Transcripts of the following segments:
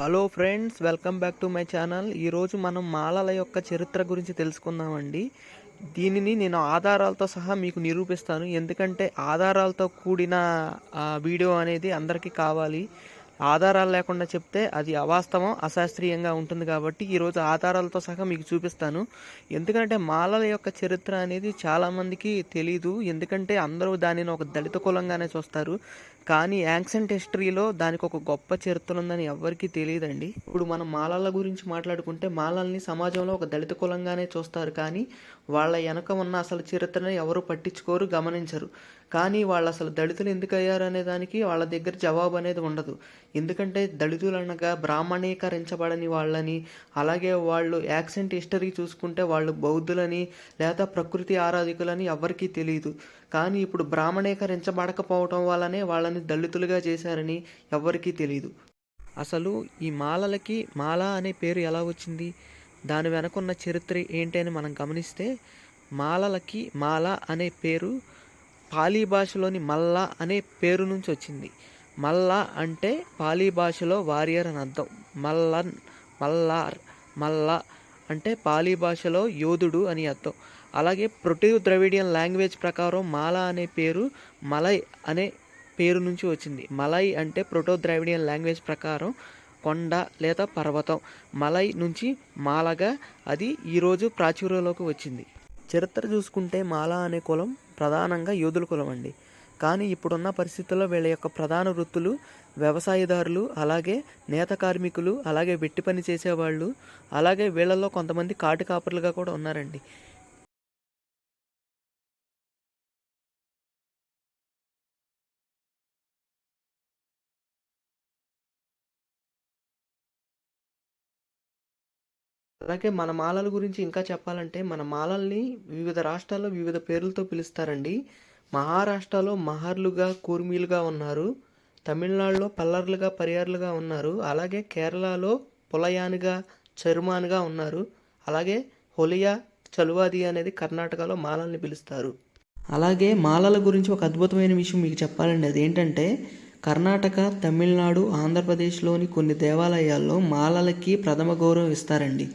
Hello friends welcome back to my channel. ఈరోజు మనం మాలల యొక్క చరిత్ర గురించి తెలుసుకుందామండి. దీనిని నేను ఆధారాలతో సహా మీకు నిరూపిస్తాను. ఎందుకంటే ఆధారాలతో కూడిన వీడియో అనేది అందరికీ కావాలి. ఆధారాలు లేకుండా చెప్తే అది అవాస్తవం అశాస్త్రీయంగా ఉంటుంది కాబట్టి ఈరోజు ఆధారాలతో సహా మీకు చూపిస్తాను. ఎందుకంటే మాలల యొక్క చరిత్ర అనేది చాలామందికి తెలీదు. ఎందుకంటే అందరూ దానిని ఒక దళిత కులంగానే చూస్తారు. కానీ యాన్సెంట్ హిస్టరీలో దానికి ఒక గొప్ప చరిత్ర ఉందని ఎవ్వరికీ తెలియదండి. ఇప్పుడు మనం మాలల గురించి మాట్లాడుకుంటే మాలల్ని సమాజంలో ఒక దళిత కులంగానే చూస్తారు కానీ వాళ్ళ వెనక ఉన్న అసలు చరిత్రని ఎవరు పట్టించుకోరు గమనించరు. కానీ వాళ్ళు అసలు దళితులు ఎందుకు అయ్యారు అనే దానికి వాళ్ళ దగ్గర జవాబు అనేది ఉండదు. ఎందుకంటే దళితులు అనగా బ్రాహ్మణీకరించబడని వాళ్ళని అలాగే వాళ్ళు యాక్సెంట్ హిస్టరీ చూసుకుంటే వాళ్ళు బౌద్ధులని లేదా ప్రకృతి ఆరాధికులని ఎవరికీ తెలియదు. కానీ ఇప్పుడు బ్రాహ్మణీకరించబడకపోవటం వల్లనే వాళ్ళని దళితులుగా చేశారని ఎవరికీ తెలియదు అసలు ఈ మాలలకి మాల అనే పేరు ఎలా వచ్చింది? దాని వెనకున్న చరిత్ర ఏంటి అని మనం గమనిస్తే మాలలకి మాల అనే పేరు పాలీ భాషలోని మల్ల అనే పేరు నుంచి వచ్చింది. మల్ల అంటే పాలీ భాషలో వారియర్ అని అర్థం. మల్లన్ మల్లార్ మల్ల అంటే పాలీ భాషలో యోధుడు అని అర్థం. అలాగే ప్రొటివ్ ద్రవిడియన్ లాంగ్వేజ్ ప్రకారం మాల అనే పేరు మలై అనే పేరు నుంచి వచ్చింది. మలై అంటే ప్రొటో ద్రావిడియన్ లాంగ్వేజ్ ప్రకారం కొండ లేదా పర్వతం. మలై నుంచి మాలగా అది ఈరోజు ప్రాచుర్యంలోకి వచ్చింది. చరిత్ర చూసుకుంటే మాల అనే కులం ప్రధానంగా యోధుల కులం అండి. కానీ ఇప్పుడున్న పరిస్థితుల్లో వీళ్ళ యొక్క ప్రధాన వృత్తులు వ్యవసాయదారులు అలాగే నేత కార్మికులు అలాగే వెట్టి పని చేసేవాళ్ళు అలాగే వీళ్ళలో కొంతమంది కాటు కాపర్లుగా కూడా ఉన్నారండి. అలాగే మన మాలల గురించి ఇంకా చెప్పాలంటే మన మాలల్ని వివిధ రాష్ట్రాల్లో వివిధ పేర్లతో పిలుస్తారండి. మహారాష్ట్రలో మహర్లుగా కూర్మీలుగా ఉన్నారు. తమిళనాడులో పల్లర్లుగా పరియార్లుగా ఉన్నారు. అలాగే కేరళలో పులయానుగా చరుమానుగా ఉన్నారు. అలాగే హొలియా చలువాది అనేది కర్ణాటకలో మాలల్ని పిలుస్తారు. అలాగే మాలల గురించి ఒక అద్భుతమైన విషయం మీకు చెప్పాలండి. అదేంటంటే కర్ణాటక తమిళనాడు ఆంధ్రప్రదేశ్లోని కొన్ని దేవాలయాల్లో మాలలకి ప్రథమ గౌరవం ఇస్తారండి.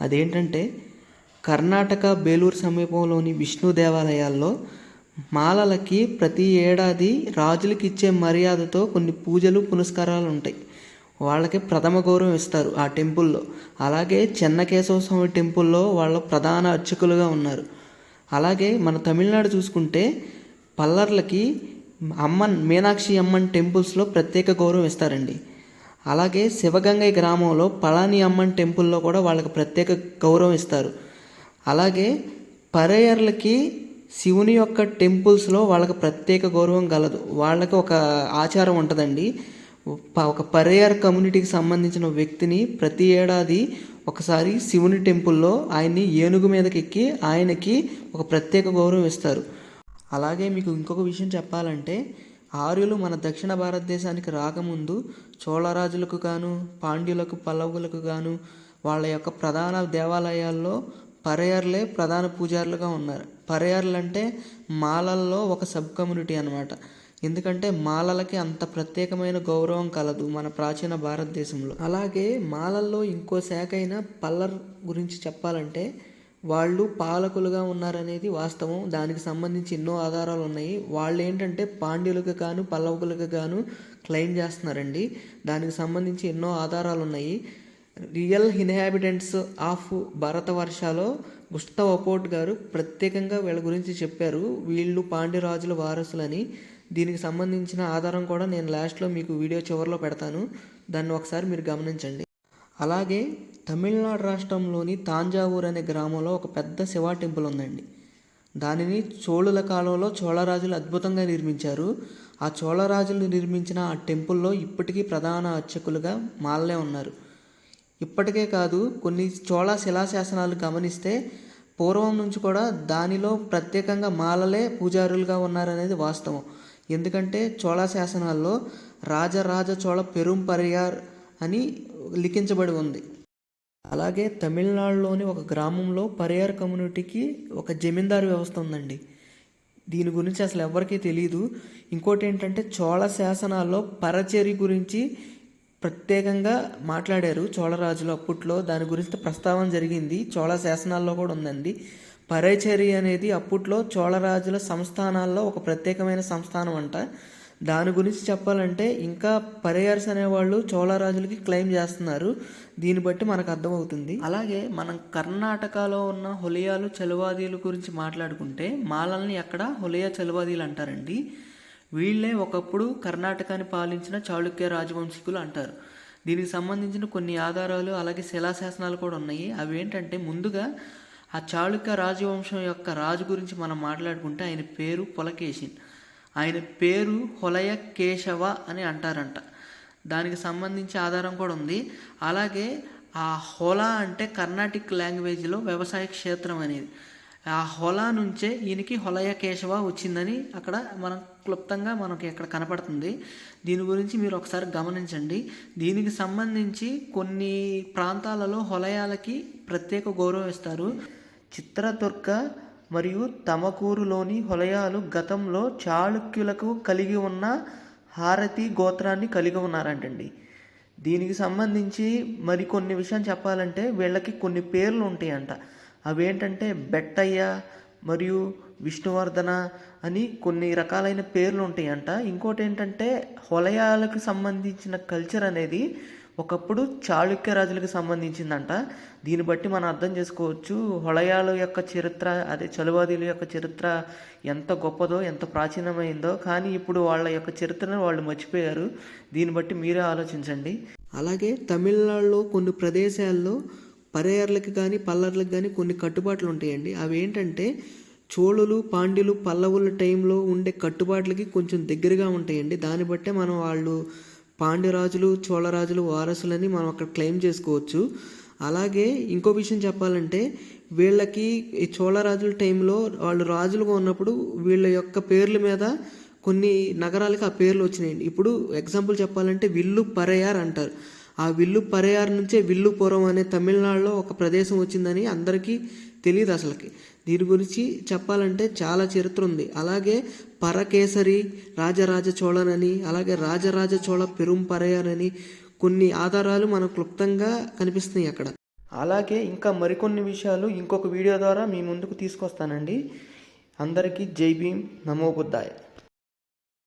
అదేంటంటే కర్ణాటక బేలూరు సమీపంలోని విష్ణు దేవాలయాల్లో మాలలకి ప్రతి ఏడాది రాజులకి ఇచ్చే మర్యాదతో కొన్ని పూజలు పునస్కారాలు ఉంటాయి. వాళ్ళకి ప్రథమ గౌరవం ఇస్తారు ఆ టెంపుల్లో. అలాగే చెన్నకేశవ స్వామి టెంపుల్లో వాళ్ళ ప్రధాన అర్చకులుగా ఉన్నారు. అలాగే మన తమిళనాడు చూసుకుంటే పల్లర్లకి అమ్మన్ మీనాక్షి అమ్మన్ టెంపుల్స్లో ప్రత్యేక గౌరవం ఇస్తారండి. అలాగే శివగంగై గ్రామంలో పళని అమ్మన్ టెంపుల్లో కూడా వాళ్ళకి ప్రత్యేక గౌరవం ఇస్తారు అలాగే పరేయర్లకి శివుని యొక్క టెంపుల్స్లో వాళ్ళకి ప్రత్యేక గౌరవం కలదు వాళ్ళకి ఒక ఆచారం ఉంటుందండి. ఒక పరేయర్ కమ్యూనిటీకి సంబంధించిన వ్యక్తిని ప్రతి ఏడాది ఒకసారి శివుని టెంపుల్లో ఆయన్ని ఏనుగు మీదకి ఎక్కి ఆయనకి ఒక ప్రత్యేక గౌరవం ఇస్తారు. అలాగే మీకు ఇంకొక విషయం చెప్పాలంటే ఆర్యులు మన దక్షిణ భారతదేశానికి రాకముందు చోళరాజులకు గాను పాండ్యులకు పల్లవులకు గాను వాళ్ళ యొక్క ప్రధాన దేవాలయాల్లో పరయర్లే ప్రధాన పూజారులుగా ఉన్నారు. పరయర్లు అంటే మాలల్లో ఒక సబ్ కమ్యూనిటీ అనమాట ఎందుకంటే మాలలకి అంత ప్రత్యేకమైన గౌరవం కలదు మన ప్రాచీన భారతదేశంలో. అలాగే మాలల్లో ఇంకో శాఖ అయిన పల్లర్ గురించి చెప్పాలంటే వాళ్ళు పాలకులుగా ఉన్నారనేది వాస్తవం. దానికి సంబంధించి ఎన్నో ఆధారాలు ఉన్నాయి. వాళ్ళు ఏంటంటే పాండ్యులకు గాను పల్లవులకు గాను క్లెయిమ్ చేస్తున్నారండి. దానికి సంబంధించి ఎన్నో ఆధారాలు ఉన్నాయి. రియల్ ఇన్హాబిటెంట్స్ ఆఫ్ భరతవర్షలో గుస్తవ్ అపోర్ట్ గారు ప్రత్యేకంగా వీళ్ళ గురించి చెప్పారు. వీళ్ళు పాండ్యరాజుల వారసులని. దీనికి సంబంధించిన ఆధారం కూడా నేను లాస్ట్లో మీకు వీడియో చివరిలో పెడతాను. దాన్ని ఒకసారి మీరు గమనించండి. అలాగే తమిళనాడు రాష్ట్రంలోని తాంజావూర్ అనే గ్రామంలో ఒక పెద్ద శివ టెంపుల్ ఉందండి. దానిని చోళుల కాలంలో చోళరాజులు అద్భుతంగా నిర్మించారు. ఆ చోళరాజులు నిర్మించిన ఆ టెంపుల్లో ఇప్పటికీ ప్రధాన అర్చకులుగా మాలలే ఉన్నారు. ఇప్పటికే కాదు కొన్ని చోళ శిలాశాసనాలు గమనిస్తే పూర్వం నుంచి కూడా దానిలో ప్రత్యేకంగా మాలలే పూజారులుగా ఉన్నారనేది వాస్తవం. ఎందుకంటే చోళ శాసనాల్లో రాజరాజ చోళ పెరుం పరియార్ అని లిఖించబడి ఉంది. అలాగే తమిళనాడులోని ఒక గ్రామంలో పరియార్ కమ్యూనిటీకి ఒక జమీందారు వ్యవస్థ ఉందండి. దీని గురించి అసలు ఎవరికీ తెలియదు ఇంకోటి ఏంటంటే చోళ శాసనాల్లో పరచేరి గురించి ప్రత్యేకంగా మాట్లాడారు చోళరాజులు అప్పట్లో. దాని గురించి ప్రస్తావన జరిగింది. చోళ శాసనాల్లో కూడా ఉందండి. పరైచేరి అనేది అప్పట్లో చోళరాజుల సంస్థానాల్లో ఒక ప్రత్యేకమైన సంస్థానం అంట. దాని గురించి చెప్పాలంటే ఇంకా పరేయర్స్ అనేవాళ్ళు చోళరాజులకి క్లెయిమ్ చేస్తున్నారు. దీన్ని బట్టి మనకు అర్థమవుతుంది. అలాగే మనం కర్ణాటకలో ఉన్న హొలియాలు చలువాదీల గురించి మాట్లాడుకుంటే మాలల్ని అక్కడ హొలియా చలువాదీలు అంటారండి? వీళ్ళే ఒకప్పుడు కర్ణాటకాన్ని పాలించిన చాళుక్య రాజవంశీకులు అంటారు. దీనికి సంబంధించిన కొన్ని ఆధారాలు అలాగే శిలాశాసనాలు కూడా ఉన్నాయి. అవి ఏంటంటే ముందుగా ఆ చాళుక్య రాజవంశం యొక్క రాజు గురించి మనం మాట్లాడుకుంటే ఆయన పేరు పులకేశిన్. ఆయన పేరు హొలయ కేశవ అని అంటారంట. దానికి సంబంధించి ఆధారం కూడా ఉంది. అలాగే ఆ హోలా అంటే కర్ణాటిక్ లాంగ్వేజ్లో వ్యవసాయ క్షేత్రం అనేది. ఆ హొలా నుంచే ఈయనకి హొలయ కేశవ వచ్చిందని అక్కడ మనం క్లుప్తంగా మనకి ఇక్కడ కనపడుతుంది. దీని గురించి మీరు ఒకసారి గమనించండి. దీనికి సంబంధించి కొన్ని ప్రాంతాలలో హొలయాలకి ప్రత్యేక గౌరవం ఇస్తారు. చిత్రదుర్గ మరియు తమకూరులోని వలయాలు గతంలో చాళుక్యులకు కలిగి ఉన్న హారతి గోత్రాన్ని కలిగి ఉన్నారంటండి. దీనికి సంబంధించి మరికొన్ని విషయం చెప్పాలంటే వీళ్ళకి కొన్ని పేర్లు ఉంటాయంట. అవేంటంటే బెట్టయ్య మరియు విష్ణువర్ధన అని కొన్ని రకాలైన పేర్లు ఉంటాయంట. ఇంకోటి ఏంటంటే హొలయాలకు సంబంధించిన కల్చర్ అనేది ఒకప్పుడు చాళుక్య రాజులకు సంబంధించిందంట. దీన్ని బట్టి మనం అర్థం చేసుకోవచ్చు హొళయాల యొక్క చరిత్ర అదే చలువాదీల యొక్క చరిత్ర ఎంత గొప్పదో ఎంత ప్రాచీనమైందో కానీ ఇప్పుడు వాళ్ళ యొక్క చరిత్రను వాళ్ళు మర్చిపోయారు. దీన్ని బట్టి మీరే ఆలోచించండి. అలాగే తమిళనాడులో కొన్ని ప్రదేశాల్లో పరేయర్లకు కానీ పల్లర్లకు కానీ కొన్ని కట్టుబాట్లు ఉంటాయండి. అవి ఏంటంటే చోళులు పాండ్యులు పల్లవుల టైంలో ఉండే కట్టుబాట్లకి కొంచెం దగ్గరగా ఉంటాయండి. దాన్ని బట్టే మనం వాళ్ళు పాండ్యరాజులు చోళరాజులు వారసులని మనం అక్కడ క్లెయిమ్ చేసుకోవచ్చు. అలాగే ఇంకో విషయం చెప్పాలంటే వీళ్ళకి ఈ చోళరాజుల టైంలో వాళ్ళు రాజులుగా ఉన్నప్పుడు వీళ్ళ యొక్క పేర్ల మీద కొన్ని నగరాలకి ఆ పేర్లు వచ్చినాయండి. ఇప్పుడు ఎగ్జాంపుల్ చెప్పాలంటే విల్లు పరయార్ అంటారు. ఆ విల్లు పరయార్ నుంచే విల్లుపురం అనే తమిళనాడులో ఒక ప్రదేశం వచ్చిందని అందరికీ తెలియదు అసలుకి. దీని గురించి చెప్పాలంటే చాలా చరిత్ర ఉంది. అలాగే పరకేసరి రాజరాజ చోళన్ అని అలాగే రాజరాజ చోళ పెరుంపరయర్ అని కొన్ని ఆధారాలు మనకు క్లుప్తంగా కనిపిస్తున్నాయి అక్కడ. అలాగే ఇంకా మరికొన్ని విషయాలు ఇంకొక వీడియో ద్వారా మీ ముందుకు తీసుకొస్తానండి. అందరికీ జై భీమ్ నమో బుద్ధాయ్.